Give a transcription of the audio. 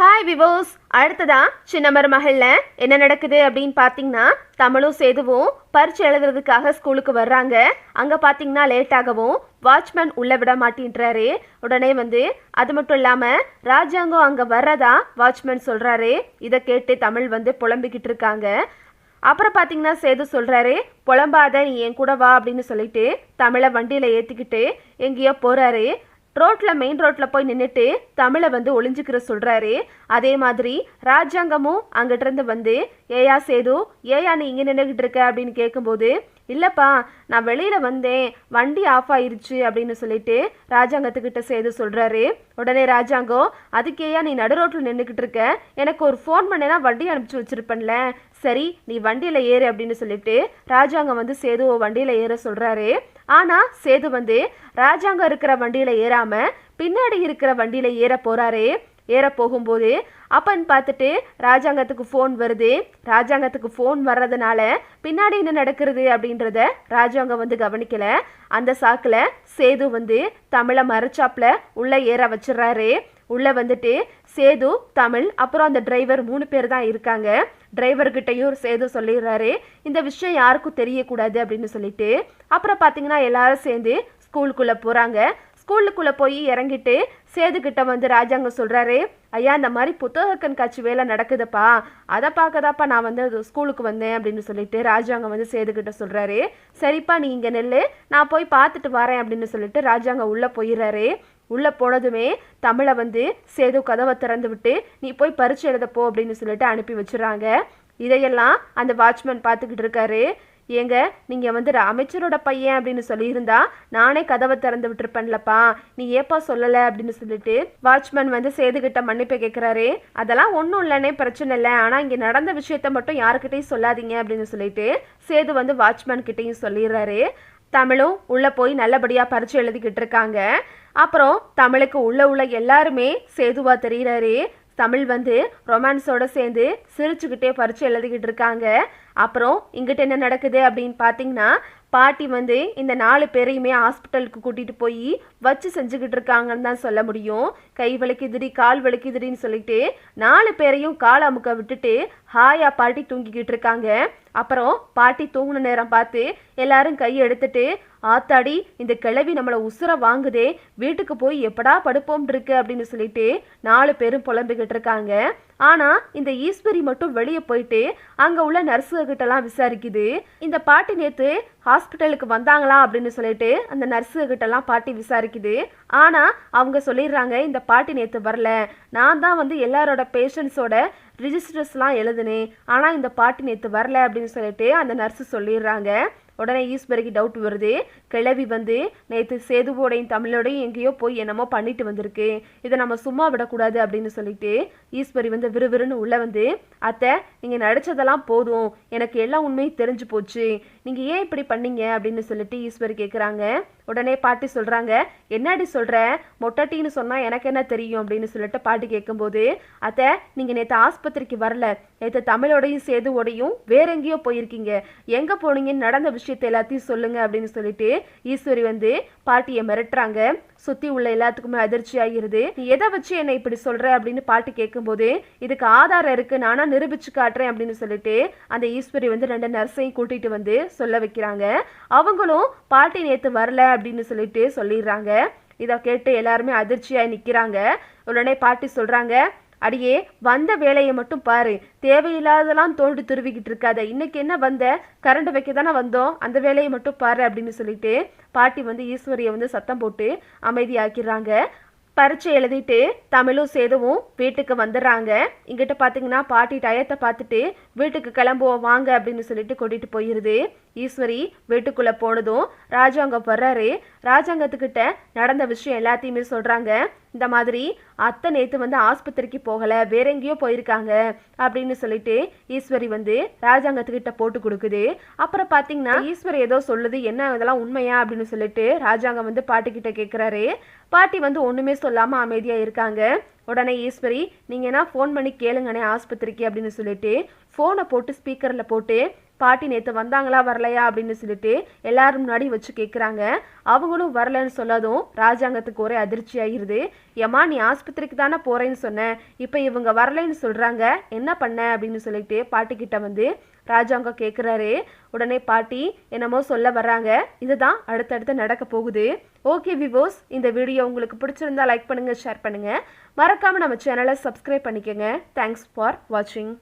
Hi விவோஸ் அடுத்ததா சின்ன மருமகளில் என்ன நடக்குது அப்படின்னு பார்த்தீங்கன்னா தமிழும் சேதுவும் பரீட்சை எழுதுறதுக்காக ஸ்கூலுக்கு வர்றாங்க. அங்கே பார்த்தீங்கன்னா லேட்டாகவும் வாட்ச்மேன் உள்ள விட மாட்டேன்றாரு. உடனே வந்து அது மட்டும் இல்லாமல் ராஜாங்கம் அங்கே வர்றதா வாட்ச்மேன் சொல்கிறாரு இதை கேட்டு தமிழ் வந்து புலம்பிக்கிட்டு இருக்காங்க. அப்புறம் பார்த்தீங்கன்னா சேது சொல்கிறாரு புலம்பாத நீ என் கூட வா அப்படின்னு சொல்லிட்டு தமிழை வண்டியில் ஏற்றிக்கிட்டு எங்கேயோ போகிறாரு ரோட்டில் மெயின் ரோட்டில் போய் நின்றுட்டு தமிழை வந்து ஒளிஞ்சுக்கிற சொல்கிறாரு அதே மாதிரி ராஜாங்கமும் அங்கிட்டிருந்து வந்து ஏயா சேது ஏயா நீ இங்கே நின்றுக்கிட்டு இருக்க? அப்படின்னு கேட்கும்போது இல்லைப்பா நான் வெளியில் வந்தேன். வண்டி ஆஃப் ஆயிருச்சு. அப்படின்னு சொல்லிட்டு ராஜாங்கத்துக்கிட்ட சேது சொல்கிறாரு உடனே ராஜாங்கம் அதுக்கேயா நீ நடு ரோட்டில் நின்றுக்கிட்டு இருக்க? எனக்கு ஒரு ஃபோன் பண்ணேன்னா வண்டி அனுப்பிச்சு வச்சிருப்பேன்ல. சரி நீ வண்டியில் ஏறு அப்படின்னு சொல்லிட்டு ராஜாங்கம் வந்து சேதுவை வண்டியில் ஏற சொல்கிறாரு ஆனால் சேது வந்து ராஜாங்கம் இருக்கிற வண்டியில் ஏறாமல் பின்னாடி இருக்கிற வண்டியில் ஏற போகிறாரு ஏற போகும்போது அப்பன் பார்த்துட்டு ராஜாங்கத்துக்கு ஃபோன் வருது. ராஜாங்கத்துக்கு ஃபோன் வர்றதுனால பின்னாடி என்ன நடக்கிறது அப்படின்றத ராஜாங்கம் வந்து கவனிக்கல. அந்த சாக்கில் சேது வந்து தமிழை மறைச்சாப்பில் உள்ளே ஏற வச்சிடறாரு. உள்ளே வந்துட்டு சேது தமிழ் அப்புறம் அந்த டிரைவர் மூணு பேர் தான் இருக்காங்க. டிரைவர்கிட்டையும் சேர்ந்து சொல்லிடுறாரு. இந்த விஷயம் யாருக்கும் தெரியக்கூடாது அப்படின்னு சொல்லிட்டு. அப்புறம் பார்த்தீங்கன்னா எல்லாரும் சேர்ந்து ஸ்கூலுக்குள்ளே போகிறாங்க ஸ்கூலுக்குள்ளே போய் இறங்கிட்டு சேதுக்கிட்ட வந்து ராஜாங்க சொல்கிறாரு ஐயா இந்த மாதிரி புத்தக கண்காட்சி வேலை நடக்குதுப்பா. அதை பார்க்கதாப்பா நான் வந்து அது ஸ்கூலுக்கு வந்தேன் அப்படின்னு சொல்லிட்டு ராஜாங்க வந்து சேதுக்கிட்ட சொல்கிறாரு சரிப்பா நீ இங்கே நெல்லு. நான் போய் பார்த்துட்டு வரேன் அப்படின்னு சொல்லிட்டு ராஜாங்க உள்ளே போயிடுறாரு. உள்ளே போனதுமே தமிழை வந்து சேது கதவை திறந்து விட்டு நீ போய் பரிச்சு எழுத போ அப்படின்னு சொல்லிட்டு அனுப்பி வச்சுறாங்க இதையெல்லாம் அந்த வாட்ச்மேன் பார்த்துக்கிட்டு இருக்காரு. ஏங்க நீங்கள் வந்து அமைச்சரோட பையன் அப்படின்னு சொல்லியிருந்தா நானே கதவை திறந்து விட்டுருப்பேன்லப்பா. நீ ஏப்பா சொல்லலை அப்படின்னு சொல்லிட்டு வாட்ச்மேன் வந்து சேதுகிட்ட மன்னிப்பு கேட்குறாரு அதெல்லாம் ஒன்றும் இல்லைன்னே பிரச்சனை இல்லை. ஆனால் இங்கே நடந்த விஷயத்த மட்டும் யாருக்கிட்டையும் சொல்லாதீங்க அப்படின்னு சொல்லிட்டு சேது வந்து வாட்ச்மேன் கிட்டேயும் சொல்லிடுறாரு. தமிழும் உள்ளே போய் நல்லபடியாக பரிச்சு எழுதிக்கிட்டு இருக்காங்க. அப்புறம் தமிழுக்கு உள்ள உள்ள எல்லாருமே சேதுவா தெரிகிறாரு தமிழ் வந்து ரொமான்ஸோட சேர்ந்து சிரிச்சுக்கிட்டே பரிச்சு எழுதிக்கிட்டு இருக்காங்க. அப்புறம் இங்கிட்ட என்ன நடக்குது அப்படின்னு பார்த்தீங்கன்னா பாட்டி வந்து இந்த நாலு பேரையுமே ஹாஸ்பிட்டலுக்கு கூட்டிகிட்டு போய் வச்சு செஞ்சுக்கிட்டு இருக்காங்கன்னு தான் சொல்ல முடியும். கை வலிக்குதுடி கால் வலிக்குதுடின்னு சொல்லிட்டு நாலு பேரையும் கால் அமுக்க விட்டுட்டு ஹாயா பாட்டி தூங்கிக்கிட்டு இருக்காங்க. அப்புறம் பாட்டி தூங்கின நேரம் பார்த்து எல்லாரும் கை எடுத்துட்டு ஆத்தாடி இந்த கிழவி நம்மளை உசுர வாங்குதே வீட்டுக்கு போய் எப்படா படுப்போம் இருக்கு? அப்படின்னு சொல்லிட்டு நாலு பேரும் புலம்பிக்கிட்டு இருக்காங்க. ஆனா இந்த ஈஸ்வரி மட்டும் வெளியே போயிட்டு அங்க உள்ள நர்ஸுகிட்டலாம் விசாரிக்குது. இந்த பாட்டி நேத்து ஹாஸ்பிட்டலுக்கு வந்தாங்களா அப்படின்னு சொல்லிட்டு அந்த நர்ஸுகிட்டலாம் பாட்டி விசாரிக்குது. ஆனா அவங்க சொல்லிடுறாங்க இந்த பாட்டி நேத்து வரல. நான் தான் வந்து எல்லாரோட பேஷண்ட்ஸோட ரிஜிஸ்டர்ஸ்லாம் எழுதுனேன். ஆனால் இந்த பாட்டி நேற்று வரல அப்படின்னு சொல்லிட்டு அந்த நர்ஸு சொல்லிடுறாங்க. உடனே ஈஸ்வரிக்கு டவுட் வருது. கிழவி வந்து நேற்று சேதுவோடையும் தமிழோடையும் எங்கேயோ போய் என்னமோ பண்ணிட்டு வந்திருக்கு. இதை நம்ம சும்மா விடக்கூடாது அப்படின்னு சொல்லிட்டு ஈஸ்வரி வந்து விறுவிறுன்னு உள்ளே வந்து அத்தை நீங்கள் நடிச்சதெல்லாம் போதும். எனக்கு எல்லா உண்மையும் தெரிஞ்சு போச்சு. நீங்கள் ஏன் இப்படி பண்ணீங்க? அப்படின்னு சொல்லிட்டு ஈஸ்வரி கேட்குறாங்க உடனே பாட்டி சொல்கிறாங்க என்னடி சொல்கிறேன் மொட்டட்டின்னு சொன்னால் எனக்கு என்ன தெரியும்? அப்படின்னு சொல்லிட்டு பாட்டி கேட்கும்போது அத்தை நீங்கள் நேற்று ஆஸ்பத்திரிக்கு வரல. நேற்று தமிழோடையும் சேதுவோடையும் வேற எங்கேயோ போயிருக்கீங்க. எங்கே போனீங்கன்னு நடந்த விஷயத்தை எல்லாத்தையும் சொல்லுங்கள் அப்படின்னு சொல்லிட்டு ஈஸ்வரி வந்து பாட்டியை மிரட்டுறாங்க. சுற்றி உள்ள எல்லாத்துக்குமே அதிர்ச்சி ஆகிருது நீ எதை வச்சு என்னை இப்படி சொல்கிற அப்படின்னு பாட்டு கேட்கும்போது இதுக்கு ஆதாரம் இருக்கு நானா நிரூபிச்சு காட்டுறேன் அப்படின்னு சொல்லிட்டு அந்த ஈஸ்வரி வந்து ரெண்டு நர்ஸையும் கூட்டிட்டு வந்து சொல்ல வைக்கிறாங்க. அவங்களும் பாட்டி நேற்று வரல அப்படின்னு சொல்லிட்டு சொல்லிடுறாங்க. இதை கேட்டு எல்லாருமே அதிர்ச்சியாய் நிற்கிறாங்க உடனே பாட்டி சொல்கிறாங்க அடியே வந்த வேலையை மட்டும் பாரு. தேவையில்லாததெல்லாம் தோண்டி துருவிக்கிட்டு இருக்காத. இன்னைக்கு என்ன வந்த? கரண்ட் வைக்க தானே வந்தோம். அந்த வேலையை மட்டும் பாரு அப்படின்னு சொல்லிட்டு பாட்டி வந்து ஈஸ்வரியை வந்து சத்தம் போட்டு அமைதியாக்கிறாங்க பரீட்சை எழுதிட்டு தமிழும் சேதுவும் வீட்டுக்கு வந்துடுறாங்க. இங்கிட்ட பார்த்தீங்கன்னா பாட்டி டயத்தை பார்த்துட்டு வீட்டுக்கு கிளம்புவோம் வாங்க அப்படின்னு சொல்லிட்டு கூட்டிகிட்டு போயிடுது ஈஸ்வரி வீட்டுக்குள்ளே போனதும் ராஜாங்கம் வர்றாரு. ராஜாங்கத்துக்கிட்ட நடந்த விஷயம் எல்லாத்தையுமே சொல்கிறாங்க இந்த மாதிரி அத்தை நேற்று வந்து ஆஸ்பத்திரிக்கு போகலை வேற எங்கேயோ போயிருக்காங்க அப்படின்னு சொல்லிட்டு ஈஸ்வரி வந்து ராஜாங்கத்துக்கிட்ட போட்டு கொடுக்குது. அப்புறம் பார்த்தீங்கன்னா ஈஸ்வரி ஏதோ சொல்லுது என்ன இதெல்லாம் உண்மையா அப்படின்னு சொல்லிட்டு ராஜாங்கம் வந்து பாட்டிக்கிட்ட கேட்குறாரு பாட்டி வந்து ஒன்றுமே சொல்லாமல் அமைதியாக இருக்காங்க. உடனே ஈஸ்வரி நீங்கள் என்ன ஃபோன் பண்ணி கேளுங்கண்ணே ஆஸ்பத்திரிக்கு அப்படின்னு சொல்லிட்டு ஃபோனை போட்டு ஸ்பீக்கரில் போட்டு பாட்டி நேற்று வந்தாங்களா வரலையா அப்படின்னு சொல்லிட்டு எல்லாரும் முன்னாடி வச்சு கேட்குறாங்க அவங்களும் வரலன்னு சொன்னதும் ராஜாங்கத்துக்கு ஒரே அதிர்ச்சி ஆகிருது ஏம்மா நீ ஆஸ்பத்திரிக்கு தானே போகிறேன்னு சொன்னேன் இப்போ இவங்க வரலைன்னு சொல்கிறாங்க என்ன பண்ண அப்படின்னு சொல்லிட்டு பாட்டிக்கிட்ட வந்து ராஜாங்கம் கேட்குறாரு உடனே பாட்டி என்னமோ சொல்ல வர்றாங்க. இதுதான் அடுத்தடுத்து நடக்க போகுது. ஓகே விவோஸ் இந்த வீடியோ உங்களுக்கு பிடிச்சிருந்தா லைக் பண்ணுங்கள் ஷேர் பண்ணுங்கள் மறக்காமல் நம்ம சேனலை சப்ஸ்கிரைப் பண்ணிக்கோங்க. தேங்க்ஸ் ஃபார் வாட்சிங்